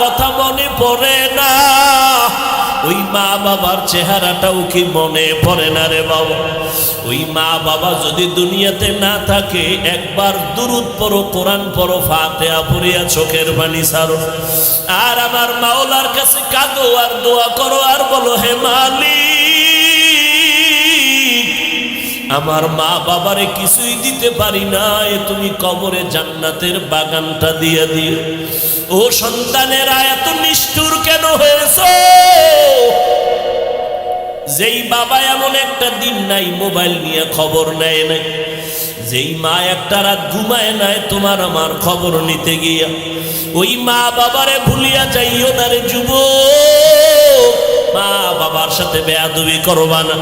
কথা মনে পড়ে না। ওই মা বাবার চেহারাটাও কি মনে পড়ে না রে বাবা? ওই মা বাবা যদি দুনিয়াতে না থাকে, একবার দুরুদ পড়ো, কোরআন পরো ফাতেয়া পড়িয়া চোখের পানি সারো। আর আমার মাওলার কাছে কাঁদো আর দোয়া করো আর বলো, হে মালিক আমার মা বাবারে কিছুই দিতে পারি না, এ তুমি কবরে জান্নাতের বাগানটা দিয়ে দিও। ও সন্তানেরা, এত নিষ্ঠুর কেন হয়েছ? যেই বাবা এমন একটা দিন নাই, মোবাইল নিয়ে খবর নেয় নাই। যেই মা একটা রাত ঘুমায় নাই, তোমার আমার খবর নিতে গিয়া। ওই মা বাবারে ভুলিয়া যাইও না রে যুব মা বাবার সাথে বেয়াদবি করবা না।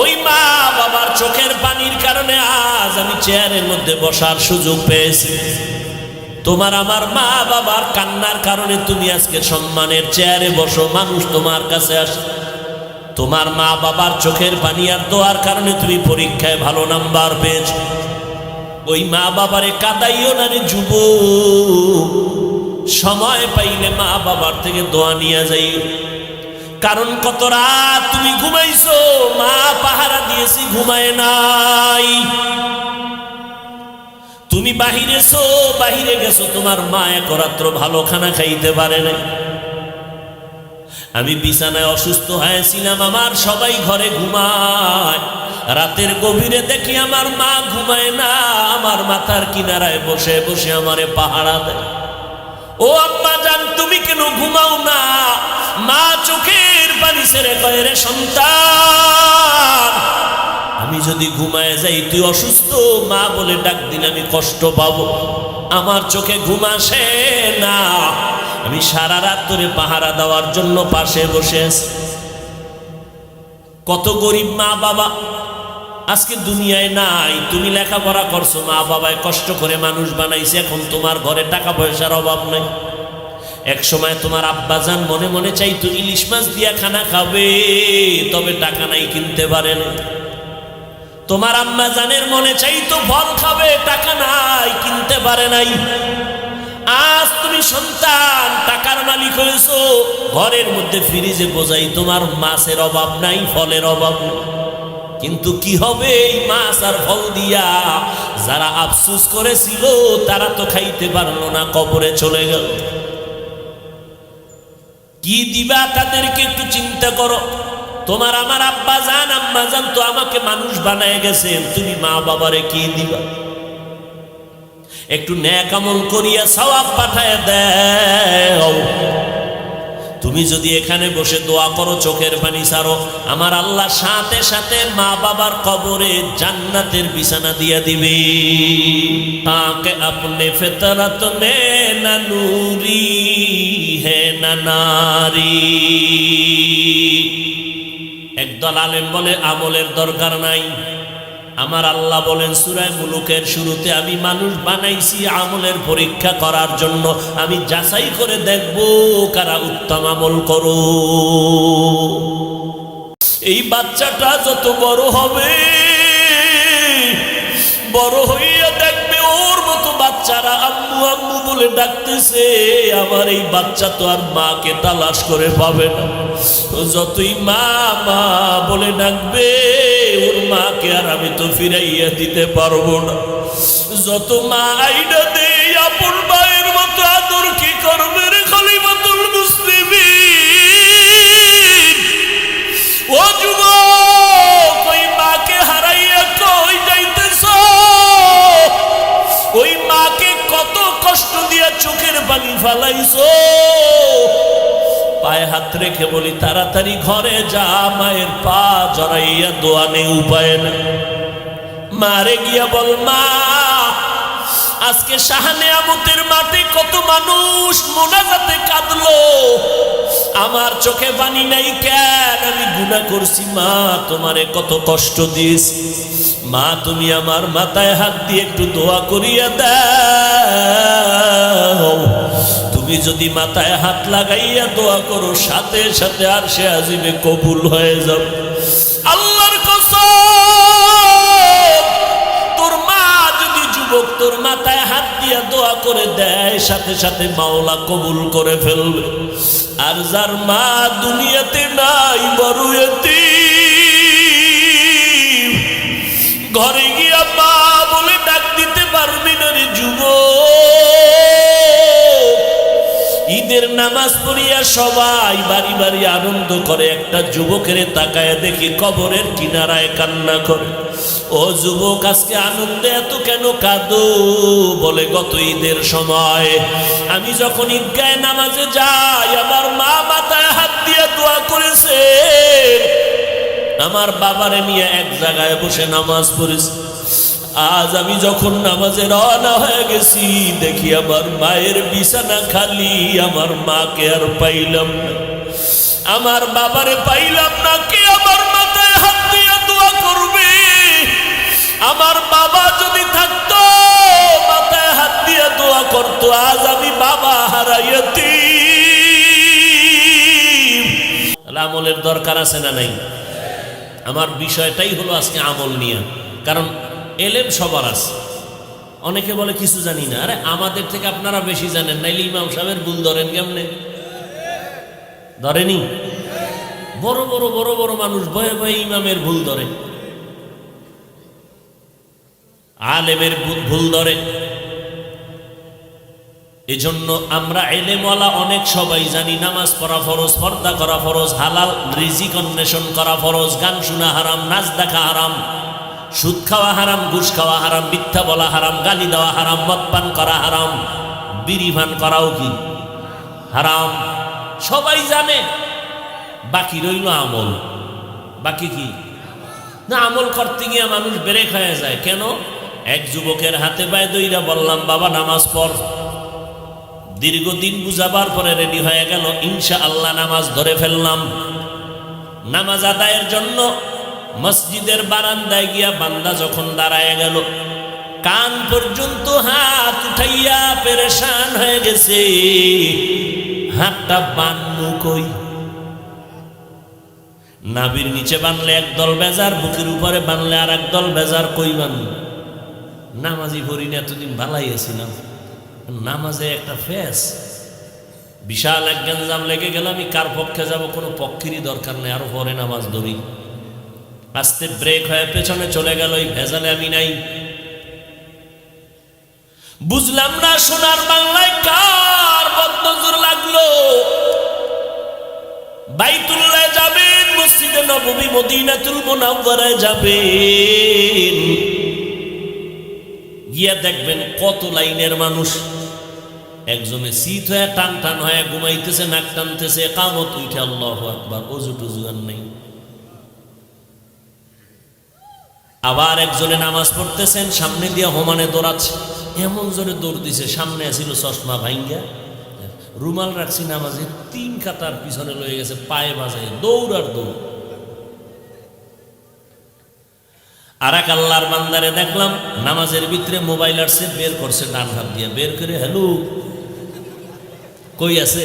ওই মা বাবার চোখের পানির কারণে আজ আমি চেয়ারের মধ্যে বসার সুযোগ পেয়েছি। তোমার আমার মা বাবার কান্নার কারণে তুমি আজকে সম্মানের চেয়ারে বসো, মানুষ তোমার কাছে আসে। তোমার মা বাবার চোখের পানি আর দোয়ার কারণে তুমি পরীক্ষায় ভালো নাম্বার পেয়েছ। ওই মা বাবারে কাদাইও না রে যুব সময় পাইলে মা বাবার থেকে দোয়া নিয়ে যাইও। কারণ কত রাত তুমি ঘুমাইছো? মা পাহারা দিয়েছি, ঘুমায় নাই। তুমি বাহিরেছো বাহিরে গেছো, তোমার মা এক রাত্র ভালো খানা খাইতে পারে নাই। আমি বিছানায় অসুস্থ হয়েছিলাম, আমার সবাই ঘরে ঘুমায়। রাতের গভীরে দেখি আমার মা ঘুমায় না, আমার মাথার কিনারায় বসে বসে আমারে পাহারা দেয়। ও আম্মা জান, তুমি কেন ঘুমাও না? মা চোখের পানি ছেড়ে কয়ে, রে সন্তান, আমি যদি ঘুমায় যাই, তুই অসুস্থ? মা বলে, ডাক দিলে আমি কষ্ট পাবো। আমার চোখে ঘুম আসে না। আমি সারা রাত ধরে পাহারা দেওয়ার জন্য পাশে বসে কত গরিব মা বাবা আজকে দুনিয়ায় নাই, তুমি লেখাপড়া করছ, মা বাবায় কষ্ট করে মানুষ বানাইছে, এখন তোমার ঘরে টাকা পয়সার অভাব নাই। এক সময় তোমার আব্বা যান মনে মনে চাইতো, ইলিশ মাছ দিয়া খানা খাবে, তবে টাকা নাই কিনতে পারে না তোমার আম্মা জানের মনে চাইতো, ফল খাবে, টাকা নাই, কিনতে পারে নাই। আজ তুমি সন্তান, টাকার মালিক হয়েছো, ঘরের মধ্যে ফ্রিজে বোঝাই, তোমার মাছের অভাব নাই, ফলের অভাব নেই। কিন্তু কি হবে? এই মাছ আর ফল দিয়া যারা আফসুস করেছিল, তারা তো খাইতে পারল না, কবরে চলে গেল। কি দিবা তাদেরকে একটু চিন্তা করো। তোমার আমার আব্বা জান, আম্মা জান তো আমাকে মানুষ বানায় গেছেন, তুমি মা বাবারে কি দিবা? একটু ন্যাক আমল করিয়া সওয়াব পাঠায় দেও। তুমি যদি এখানে বসে দোয়া করো, চোখের পানি সারো আমার আল্লাহ সাথে সাথে মা বাবার কবরে জান্নাতের বিছানা দিয়া দিবে। তাকে আপনি ফেতরত মে না নুরি, হে না নারী। একদল আলেম বলে, আমলের দরকার নাই। আমার আল্লাহ বলেন, সুরায় মুলুকের শুরুতে আমি মানুষ বানাইছি আমলের পরীক্ষা করার জন্য। আমি যাচাই করে দেখব কারা উত্তম আমল করো। এই বাচ্চাটা যত বড় হবে, বড় হইয়া দেখবে ওর মতো বাচ্চারা আম্মু আম্মু বলে ডাকতেছে, আমার এই বাচ্চা তো আর মাকে তালাশ করে পাবে না। যতই মা মা বলে ডাকবে, ওর মাকে আর আমি তো ফিরাইয়া দিতে পারব না। যত মা আইডা দেই কষ্ট দিয়া চোখের পানি ফালাইছো। পায়ে হাত রেখে বলি, তাড়াতাড়ি ঘরে যা, মায়ের পা জড়াইয়া দোয়ানে উপায় না মারে গিয়া বল, মা, আজকে শাহানে আমতের মাঠে কত মানুষ মোনাজাতে কাঁদলো। আমার চোখে পানি নাই কেন? আমি গুণা করছি, মা, তোমারে কত কষ্ট দিয়েছি। মা তুমি আমার মাথায় হাত দিয়ে একটু দোয়া করিয়া দাও। তুমি যদি মাথায় হাত লাগাইয়া দোয়া করো সাথে সাথে আর সে আজিবে কবুল হয়ে যাবে। আল্লাহর তোর মা যদি যুব যুবক তোর মাথায় হাত দিয়া দোয়া করে দেয় সাথে সাথে মাওলা কবুল করে ফেলবে। আর যার মা দুনিয়াতে নাই বড় এতিম, ঘরে গিয়া মা বলে ডাক দিতে পারবি না রে যুবক। ঈদের নামাজ পড়িয়া সবাই বাড়ি বাড়ি আনন্দ করে। একটা যুবকের তাকায় দেখি কবরের কিনারায় কান্না করে। ও যুবক, আজকে আনন্দে এত কেন কাঁদো? বলে, গত ঈদের সময় আমি যখন ঈদগায় নামাজে যাই, আমার মা মাথায় হাত দিয়ে দোয়া করেছে। আমার বাবারে নিয়ে এক জায়গায় বসে নামাজ পড়েছি। আজ আমি যখন নামাজে রওনা হয়ে গেছি, দেখি আমার মায়ের বিছানা খালি, আমার মাকে আর পাইলাম আমার বাবারে পাইলাম না, কে আমার মাথায় হাত দিয়ে দোয়া করবে? আমার বাবা যদি থাকতো, মাথায় হাত দিয়ে দোয়া করতো, আজ আমি বাবা হারাইয়াতি আমলের দরকার আছে না নাই? আমার বিষয়টাই হলো আজকে আমল নিয়ে। কারণ এলেম সবার আছে। অনেকে বলে, কিছু জানি না। আরে, আমাদের থেকে আপনারা বেশি জানেন। নাইলে ইমাম সাহেবের ভুল ধরেন কেমনে? ধরেনি? বড় বড় বড় বড় মানুষ ভয়ে ভয়ে ইমামের ভুল ধরে। আলেমের ভুল- ভুল ধরে। এজন্য আমরা এলেমওয়ালা অনেক সবাই জানি, নামাজ পড়া ফরজ, পর্দা করা ফরজ, হালাল রিজিক অন্বেষণ করা ফরজ, গান শোনা হারাম, নাচ দেখা হারাম, সুদ খাওয়া হারাম, ঘুষ খাওয়া হারাম, মিথ্যা বলা হারাম, গালি দেওয়া হারাম মদ পান করা হারাম, বিড়ি ভান করাও কি? হারাম। সবাই জানে। বাকি রইল আমল। বাকি কি? না, আমল করতে গিয়ে মানুষ ব্রেক হয়ে যায়। কেন? এক যুবকের হাতে পায়ে দইরা বললাম, বাবা, নামাজ পড়। দীর্ঘদিন বুঝাবার পরে রেডি হয়ে গেল ইনশা আল্লাহ নামাজ ধরে ফেললাম। নামাজ আদায়ের জন্য মসজিদের বারান্দায় গিয়া বান্দা যখন দাঁড়ায় গেল, কান পর্যন্ত হাত উঠাইয়া পেরেশান হয়ে গেছে। হাতটা বান্নু কই? নাবির নিচে বানলে একদল বেজার, বুকের উপরে বানলে আর একদল বেজার, কই বানু নামাজি পড়িনি এতদিন ভালাই আছিলাম নামাজে একটা ফেস। বিশাল এক গেঞ্জাম লেগে গেল, আমি কার পক্ষে যাব? কোনো পক্ষেরই দরকার নেই, আরও পরে নামাজ ধরি। আস্তে ব্রেক হয়ে পেছনে চলে গেল ওই ভেজালে আমি নাই। বুঝলাম না সোনার বাংলায় কার বদনজর লাগল। বাইতুল্লাহ যাবেন, মসজিদে নববী মদিনাতুল মুনাওয়ারায় যাবেন। গিয়া দেখবেন কত লাইনের মানুষ। একজনে শীত হয়ে টান টান হয়ে ঘুমাইতেছে, নাক টানতেছে কামত উঠে আল্লাহ আকবার, অজু টুজু আর নেই। আবার একজনে নামাজ পড়তেছেন, সামনে দিয়ে হোমানে দৌড়াচ্ছে, এমন জোরে দৌড় দিছে, সামনে আসিল চশমা ভাঙ্গা রুমাল রাখছি নামাজে, তিন কাতার পিছনে লয়ে গেছে, পায়ে বাজায়, দৌড় আর দৌড়। আর এক আল্লাহর বান্দারে দেখলাম, নামাজের ভিতরে মোবাইল আসছে বের করছে, ডান হাত দিয়ে বের করে, হ্যালো, কই আছে?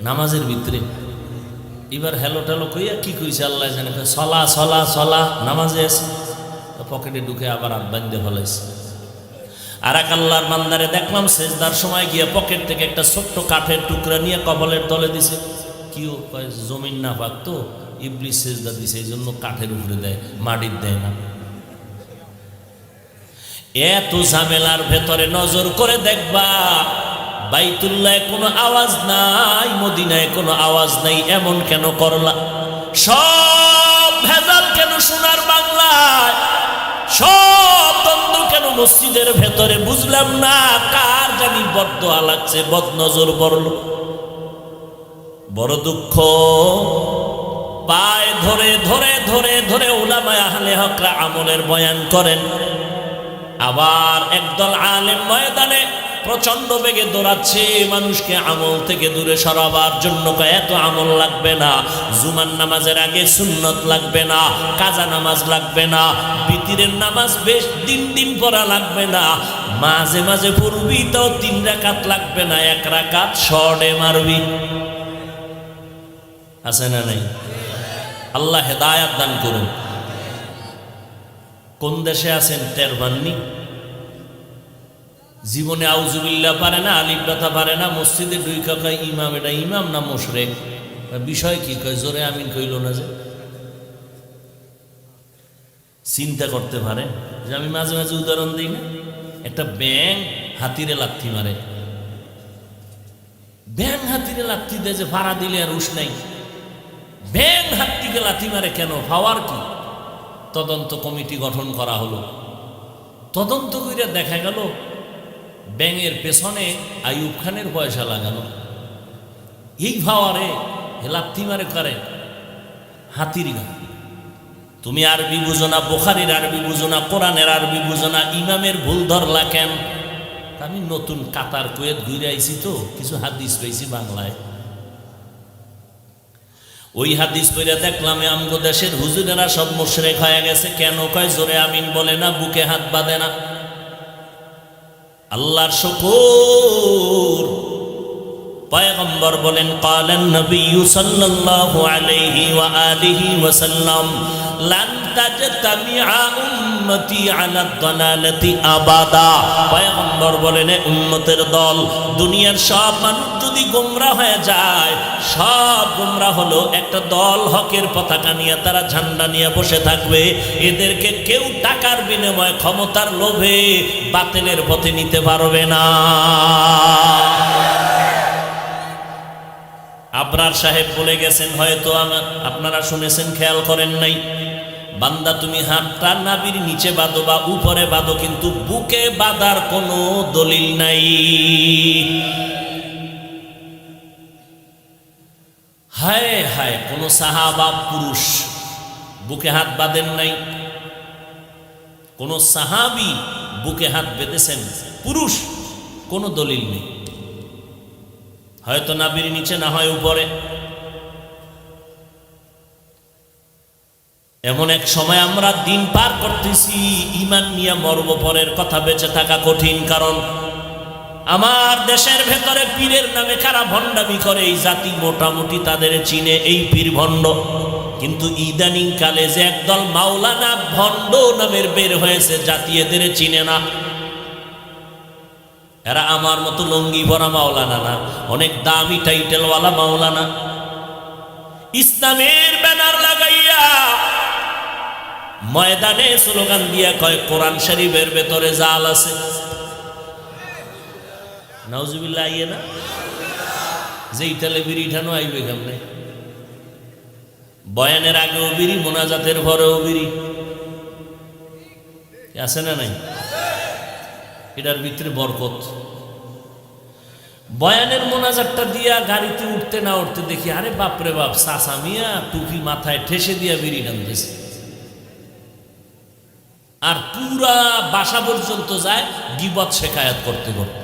নামাজের ভিতরে। এবার হ্যালো ট্যালো কইয়া কি কইছে আল্লাহ জানে? সলা সলা সলা, নামাজে আছে। পকেটে ঢুকে আবার আব্বান দিয়ে ফলাইছে। আর এক আল্লাহর বান্দারে দেখলাম, সেজদার সময় গিয়ে পকেট থেকে একটা ছোট্ট কাঠের টুকরা নিয়ে কবলের তলে দিছে। কিও, কয়, জমিন না পাক তো? ইবলিস সেজদা দিছে এই জন্য কাঠের উপরে দেয়, মাটির দেয় না। এত ঝামেলার ভেতরে নজর করে দেখবা, বাইতুল্লায় কোনো আওয়াজ নাই, মদিনায় কোনো আওয়াজ নাই, এমন কেন করলা? সব ভেজাল কেন সোনার বাংলায়? সব দ্বন্দ্ব কেন মসজিদের ভেতরে বুঝলাম না, কার জানি বদ্ধ লাগছে বদ নজর পড়ল বড় দুঃখ। পায়ে ধরে ধরে ধরে ধরে ওলামায় আহলে হকরা আমলের বয়ান করেন। আবার একদল আলেম ময়দানে প্রচণ্ড বেগে দৌড়াচ্ছে, মানুষকে আমল থেকে দূরে সরাবার জন্য এত আমল লাগবে না জুমান নামাজের আগে সুন্নত লাগবে না, কাজা নামাজ লাগবে না, বিতিরের নামাজ বেশ দিন দিন পড়া লাগবে না, মাঝে মাঝে পড়বি তো তিন রাকাত লাগবে না, এক রাকাত শর্টে মারবি। আছে না নাই? আল্লাহ হেদায়াত দান করুন। কোন দেশে আছেন টের পাননি? জীবনে আউজুবিল্লা পারে না, আলিফ ব্যথা পারে না, মসজিদে দুই কাকায় ইমাম, এটা ইমাম না মোশরেক? বিষয় কি? কয়, জোরে আমিন কইল না যে। চিন্তা করতে পারে। যে আমি মাঝে মাঝে উদাহরণ দিই না, একটা ব্যাং হাতিরে লাথি মারে। ব্যাং হাতিরে লাথি দেয় যে ভাড়া দিলে আর উস নাই। ব্যাং হাতিকে লাথি মারে কেন? পাওয়ার কি? তদন্ত কমিটি গঠন করা হলো। তদন্ত করে দেখা গেল, ব্যাঙের পেছনে আইয়ুব খানের পয়সা লাগানো। এই ভাওয়ারে লাথি মারে করে? হাতির গান। তুমি আরবি বুঝো না বোখারির, আরবি বুঝো না কোরআনের, আরবি বুঝো না ইমামের ভুল ধরলা কেন? আমি নতুন কাতার কুয়েত ঘুরে আইছি তো, কিছু হাদিস পেয়েছি বাংলায়। ওই হাদিস পইরা দেখলাম আমগো দেশের হুজুরেরা সব মুশরেক হয়ে গেছে। কেন কয়, জোরে আমিন বলে না, বুকে হাত বাঁধে না। আল্লাহর শুকুর। পয়গম্বর বলেন, কালেন নবী সাল্লাল্লাহু আলাইহি ওয়া আলিহি ওয়া সাল্লাম লান তাজতামিআ উম্মতি আলা দালালাতি আবাদা। পয়গম্বর বলেন উম্মতের দল, দুনিয়ার সব মানুষ যদি গোমরা হয়ে যায়, সব গোমরা হলো একটা দল হকের পতাকা নিয়ে, তারা ঝান্ডা নিয়ে বসে থাকবে। এদেরকে কেউ টাকার বিনিময়ে ক্ষমতার লোভে বাতিলের পথে নিতে পারবে না। আবরার সাহেব বলে গেছেন, হয়তো আপনারা শুনেছেন, খেয়াল করেন নাই। বান্দা, তুমি হাতটা নাবির নিচে বাঁধো বা উপরে বাঁধো, কিন্তু বুকে বাঁধার কোনো দলিল নাই। হায় হায়, কোন সাহাবা পুরুষ বুকে হাত বাঁধেন নাই। কোন সাহাবি বুকে হাত বেঁধেছেন, পুরুষ কোনো দলিল নেই। হয়তো নাবির নিচে, না হয় উপরে। এমন এক সময় আমরা দিন পার করতেছি ইমান নিয়ে মর্ম পরের কথা বেঁচে থাকা কঠিন কারণ। আমার দেশের ভেতরে পীরের নামে কারা ভণ্ডামি করে, এই জাতি মোটামুটি তাদের চিনে এই পীর ভণ্ড। কিন্তু ইদানিং কালে যে একদল মাওলানা ভণ্ড নামের বের হয়েছে, জাতি এদের চিনে না। এরা আমার মতো লঙ্গি ভরা মাওলানা না, অনেক দামি টাইটেলওয়ালা মাওলানা। ইসলামের ব্যানার লাগাইয়া ময়দানে স্লোগান দিয়া কয়, কোরআন শরীফের ভেতরে জাল আছে। নাউজুবিল্লাহ, আইয়ে না? যে ইটালে বিড়ি ঠানো, আইবে কেমনে? বয়ানের আগেও বিড়ি, মোনাজাতের পরেও বিড়ি। আছে না নাই? এটার ভিতরে বরকত। বয়ানের মোনাজারটা দিয়া গাড়িতে উঠতে না উঠতে দেখি, আরে বাপরে বাপ সাসা মিয়া টুপি মাথায় ঠেসে দিয়া বিড়ি টানতেছে। আর পুরা বাসা পর্যন্ত যায় গিবত শেখায়াত করতে করতে।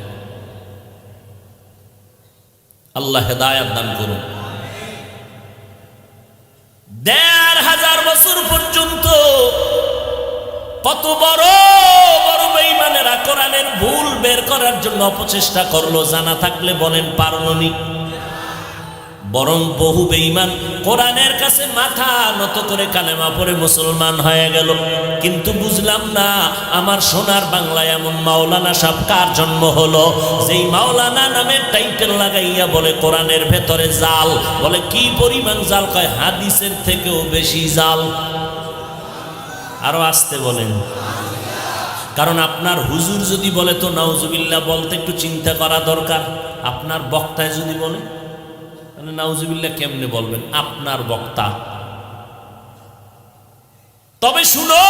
আল্লাহ হেদায়াত দান করুন। দেড় হাজার বছর পর্যন্ত কত বড় বেঈমানেরা কোরআনের ভুল বের করার জন্য অপচেষ্টা করল, জানা থাকলে বলেন পারলনি। বরং বহু বেঈমান কোরআনের কাছে মাথা নত করে কালেমা পড়ে মুসলমান হয়ে গেল। কিন্তু বুঝলাম না, আমার সোনার বাংলায় এমন মাওলানা সব কার জন্ম হলো? যেই মাওলানা নামে টাইটেল লাগাইয়া বলে, কোরআনের ভেতরে জাল। বলে, কি পরিমাণ জাল? কয়, হাদিসের থেকেও বেশি জাল। আরও আসতে বলেন। কারণ আপনার হুজুর যদি বলে, তো নাউজুবিল্লাহ বলতে একটু চিন্তা করা দরকার। আপনার বক্তায় যদি বলে, তাহলে নাউজুবিল্লাহ কেমনে বলবেন? আপনার বক্তা। তবে শুনো,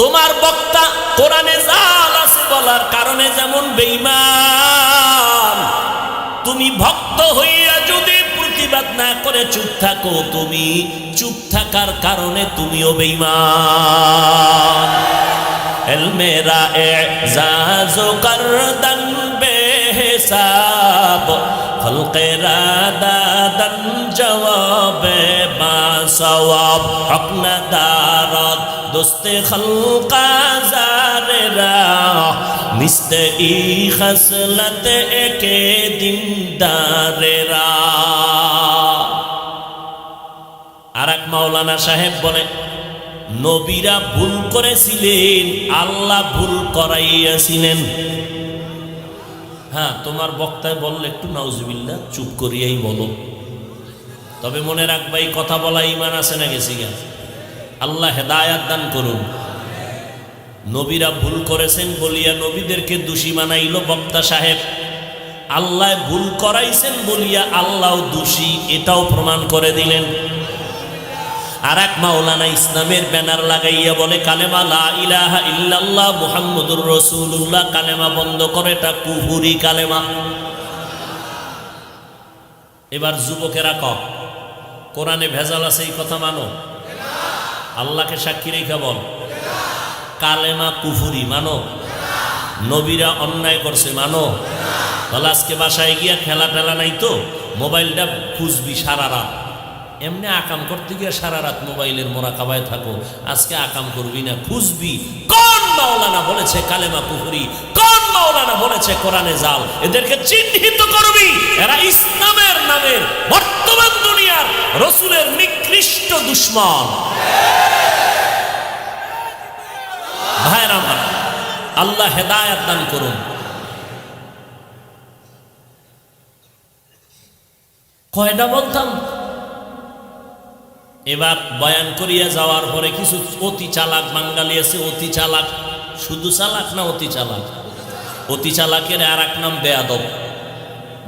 তোমার বক্তা কোরআনে জাল আছে বলার কারণে যেমন বেঈমান, তুমি ভক্ত হইয়া যদি প্রতিবাদ না করে চুপ থাকো, তুমি চুপ থাকার কারণে তুমিও বেঈমান। এলমেরা এ জাজো করদন বেহিসাব খলকেরা দাদন জবাবে বা সওয়াব। হক না দারদ দোস্তে খলকা জারেরা, মিস্তে ই খসলত একে দিনদারেরা। আর মাওলানা সাহেব বলেন নবীরা ভুল করেছিলেন, আল্লাহ ভুল করাইয়াছিলেন। হ্যাঁ তোমার বক্তায় বললে একটু নাউজবিল্লা চুপ করিয়াই বলো। তবে মনে রাখবা, এই কথা বলা ইমান আছে না গেছি গা আল্লাহ হেদায়াত দান করুন। নবীরা ভুল করেছেন বলিয়া নবীদেরকে দোষী মানাইল বক্তা সাহেব। আল্লাহ ভুল করাইছেন বলিয়া আল্লাহ দোষী, এটাও প্রমাণ করে দিলেন। আর এক মাওলানা ইসলামের ব্যানার লাগাইয়া বলে, কালেমা লা ইলাহা ইল্লাল্লাহ মুহাম্মদুর রসুল্লাহ কালেমা বন্ধ করে, এটা কুহুরি কালেমা। এবার যুবকেরা ক কোরআনে ভেজাল আছে এই কথা মানো? আল্লাহকে সাক্ষী রেখে বল। কালেমা কুফুরি মানো? নবীরা অন্যায় করছে, মানো? তাহলে আজকে বাসায় গিয়া খেলা টেলা নাই তো? মোবাইলটা খুঁজবি সারা রাত। এমনি আকাম করতে গিয়ে সারা রাত মোবাইলের মোরা কাবায় থাকো। আজকে আকাম করবি না, খুঁজবি। কোন মাওলানা বলেছে কালেমা পুকুরি কোন মাওলানা বলেছে কোরআনে জাল? এদেরকে চিহ্নিত করবি। এরা ইসলামের নামের বর্তমান দুনিয়ার রসুলের নিকৃষ্ট দুশ্মন। ভাইয়ের আমার, আল্লাহ হেদায়াত দান করুন। কয়টা বলতাম? এবার বয়ান করিয়া যাওয়ার পরে কিছু অতি চালাক বাঙালি আছে, অতি চালাক। শুধু চালাক না অতি চালাক? অতি চালাকের আর এক নাম বেয়াদব।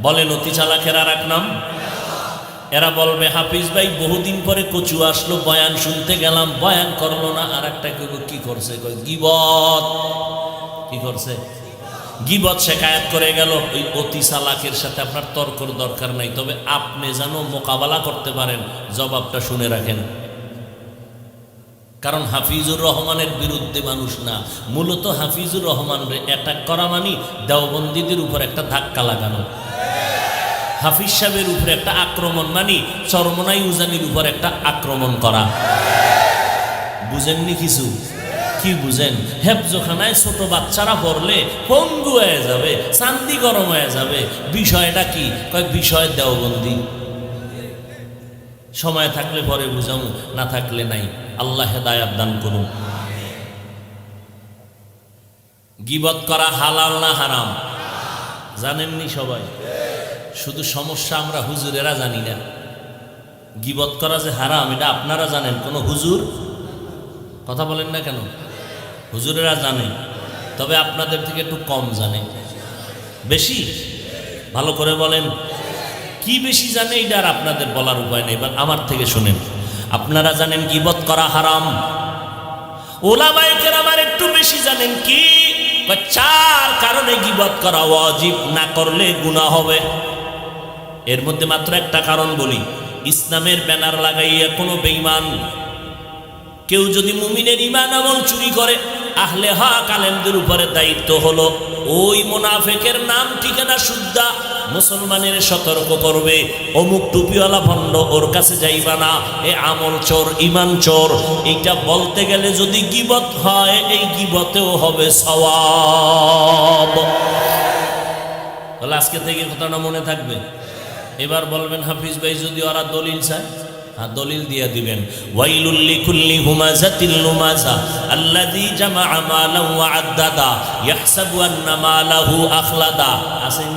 বলেন, অতি চালাকের আর এক নাম? এরা বলবে, হাফিজ ভাই, বহুদিন পরে কচু আসলো, বয়ান শুনতে গেলাম, বয়ান করল না। আর একটা কি করছে? গিবত। কি করছে? গিবত শেখায়াত করে গেল, ওই অতি চালাকের সাথে আপনার তর্কর দরকার নাই, তবে আপনি যেন মোকাবেলা করতে পারেন, জবাবটা শুনে রাখেন। কারণ হাফিজুর রহমানের বিরুদ্ধে মানুষ না, মূলত হাফিজুর রহমানের অ্যাটাক করা মানি দেওবন্দীদের উপর একটা ধাক্কা লাগানো। হাফিজ সাহেবের উপর একটা আক্রমণ মানি চরমনাই উজানির উপর একটা আক্রমণ করা। বুঝেননি কিছু? কি বুঝেন? হেফজোখানায় ছোট বাচ্চারা পড়লে পঙ্গু হয়ে যাবে, চান্দি গরম হয়ে যাবে। বিষয়টা কি? কয়, বিষয় দেওবন্দি সময় থাকলে পরে বুঝামু, না থাকলে নাই। আল্লাহ হেদায়াত দান করুন। গিবত করা হালাল না হারাম? জানেননি সবাই? শুধু সমস্যা আমরা হুজুরেরা জানি না। গিবত করা যে হারাম, এটা আপনারা জানেন, কোনো হুজুর? কথা বলেন না কেন? হুজুরেরা জানে, তবে আপনাদের থেকে একটু কম জানে। বেশি? ভালো করে বলেন। কি বেশি জানে এটা আর আপনাদের বলার উপায় নেই, এবার আমার থেকে শোনেন। আপনারা জানেন গিবত করা হারাম। ওলামাইকের আমার একটু বেশি জানেন কি? চার কারণে গিবত করা অজীব না করলে গুণা হবে। এর মধ্যে মাত্র একটা কারণ বলি, ইসলামের ব্যানার লাগাইয়া কোনো বেঈমান, কেউ যদি মুমিনের ইমান আমল চুরি করে আহলে হা কালেমদের উপরে দায়িত্ব হলো, ওই মোনাফেকের নাম ঠিকানা শুদ্ধা, মুসলমানের সতর্ক করবে, অমুক টুপিওয়ালা ভণ্ড ওর কাছে যাইবা না, এ আমল চোর, ইমান চোর, এইটা বলতে গেলে যদি গিবত হয়, এই গিবতেও হবে সওয়াব। তাহলে আজকে থেকে কথাটা মনে থাকবে? এবার বলবেন, হাফিজ ভাই, যদি ওরা দলিল চায়। দলিল দিয়ে দিবেন। ওয়াইলুল লিকুল্লি হুমাজাতিল লুমাজা আল্লাযী জামাআ মালাহু ওয়া আদ্দাদা ইয়াহসাবু আন্না মালাহু আখলাদা। আছেন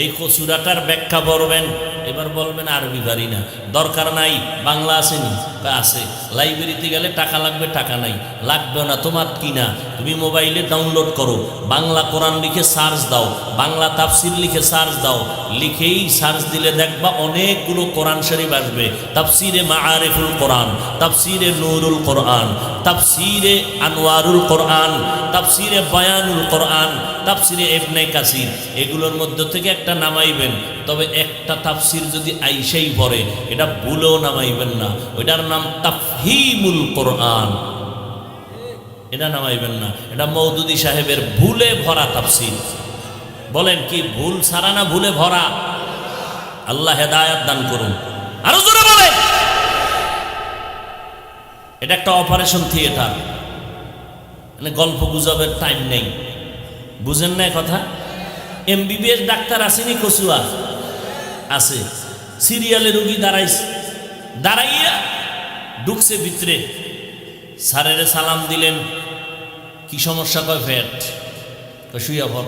এই সূরাটার ব্যাখ্যা করবেন এবার বলবেন আরবি পারি না। দরকার নাই, বাংলা আসেনি। আছে। লাইব্রেরিতে গেলে টাকা লাগবে, টাকা নাই। লাগবে না, তোমার কি না? তুমি মোবাইলে ডাউনলোড করো। বাংলা কোরআন লিখে সার্চ দাও। বাংলা তাফসির লিখে সার্চ দাও। লিখেই সার্চ দিলে দেখবা অনেকগুলো কোরআন শরীফ আসবে। তাফসিরে মাআরিফুল কোরআন, তাফসিরে নুরুল কোরআন, তাফসিরে আনোয়ারুল কোরআন, তাফসিরে বয়ানুল কোরআন, তাফসিরে এবনে কাসির। এগুলোর মধ্যে থেকে একটা নামাইবেন। তবে একটা তাফসির যদি আইসাই পড়ে, এটা ভুলেও নামাইবেন না। ওইটার নাম তাফহিমুল কোরআন। এটা নামাইবেন না। এটা মৌদুদি সাহেবের ভুলে ভরা তাফসির। বলেন কি, ভুল সারা না ভুলে ভরা? আল্লাহ হেদায়াত দান করুন। আরও জোরে বলেন। এটা একটা অপারেশন থিয়েটার। মানে গল্প গুজবের টাইম নেই। বুঝেন না কথা? এমবিবিএস ডাক্তার আসেনি কচুয়া। আছে। সিরিয়ালে রুগী দাঁড়াইছে। দাঁড়াইয়া ঢুকছে ভিতরে। স্যারের সালাম দিলেন। কি সমস্যা কয় ফ্যাট শুয়ে পর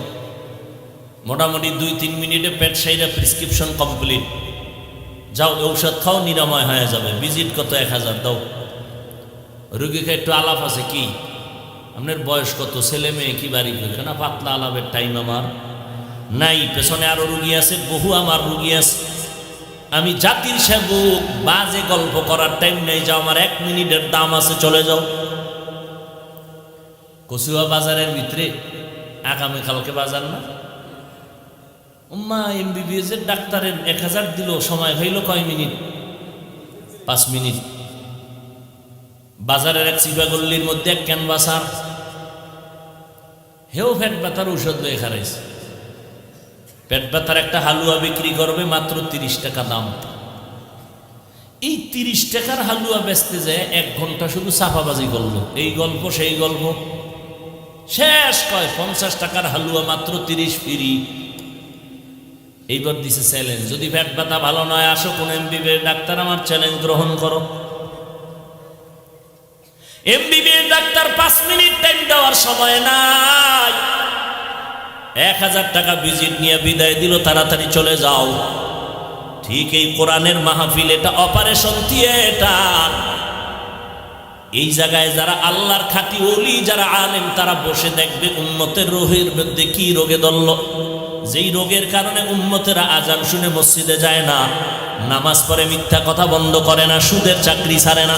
মোটামুটি দুই তিন মিনিটে পেট সাইরা প্রেসক্রিপশন কমপ্লিট। যাও, ঔষধ খাও, নিরাময় হয়ে যাবে। ভিজিট কত এক হাজার, দাও। রুগীকে একটু আলাপ আছে, কি? আপনার বয়স কত? ছেলে মেয়ে, কি বাড়ি না, পাতলা আলাপের টাইম আমার। নাই, পেছনে আরও রুগী আছে, বহু আমার রুগী আছে। আমি জাতির সেবক, বাজে গল্প করার টাইম নেই, যাও, আমার এক মিনিটের দাম আছে, চলে যাও। কচুয়া বাজারের ভিতরে আগামীকালকে বাজার না? উম্মা এমবিবিএস এর ডাক্তারের এক হাজার দিল, সময় হইল কয় মিনিট? পাঁচ মিনিট। বাজারের এক চিপাগল্লির মধ্যে এক ক্যানভাসার হেও ফ্যাট ব্যথার ঔষধ লয়ে খারাইছে। পেট ব্যথার একটা হালুয়া বিক্রি করবে মাত্র তিরিশ টাকা দাম। এই তিরিশ টাকার হালুয়া বেচতে যায় এক ঘণ্টা শুধু চাপাবাজি করল। এই গল্প, সেই গল্প। শেষ কয়, পঞ্চাশ টাকার হালুয়া মাত্র তিরিশ ফিরি। এইবার দিছে চ্যালেঞ্জ। যদি পেট ব্যথা ভালো নয়, আসো কোন এমবিবিএস ডাক্তার আমার চ্যালেঞ্জ গ্রহণ করো। এমবিবিএস ডাক্তার পাঁচ মিনিট টাইম দেওয়ার সময় নাই। এক হাজার টাকা ভিজিট নিয়ে বিদায় দিল, তাড়াতাড়ি চলে যাও। ঠিক এই কোরআনের মাহফিল, এটা অপারেশন থিয়েটার এই জায়গায় যারা আল্লাহর খাতি ওলি, যারা আলেম, তারা বসে দেখবে উন্মতের রোহের মধ্যে কি রোগে দল্ল। যেই রোগের কারণে উন্মতেরা আজান শুনে মসজিদে যায় না, নামাজ পড়ে মিথ্যা কথা বন্ধ করে না, সুদের চাকরি ছাড়ে না।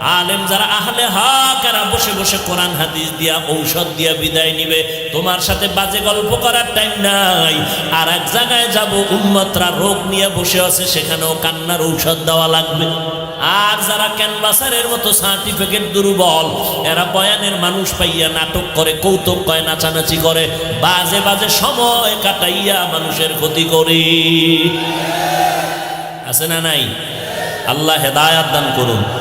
আলেম যারা আহলে হক, এরা বসে বসে কোরআন, হাদিস দিয়া, ঔষধ দিয়া বিদায় নিবে। তোমার সাথে বাজে গল্প করার টাইম নাই। আর এক জায়গায় যাব উন্মতরা রোগ নিয়ে বসে আছে, সেখানেও কান্নার ঔষধ দেওয়া লাগবে। আর যারা ক্যানভাসারের মতো সার্টিফিকেট দুর্বল, এরা বয়ানের মানুষ পাইয়া নাটক করে, কৌতুক কয়, নাচানাচি করে। বাজে বাজে সময় কাটাইয়া মানুষের ক্ষতি করে। আছে না নাই? আল্লাহ হেদায়াত দান করুন।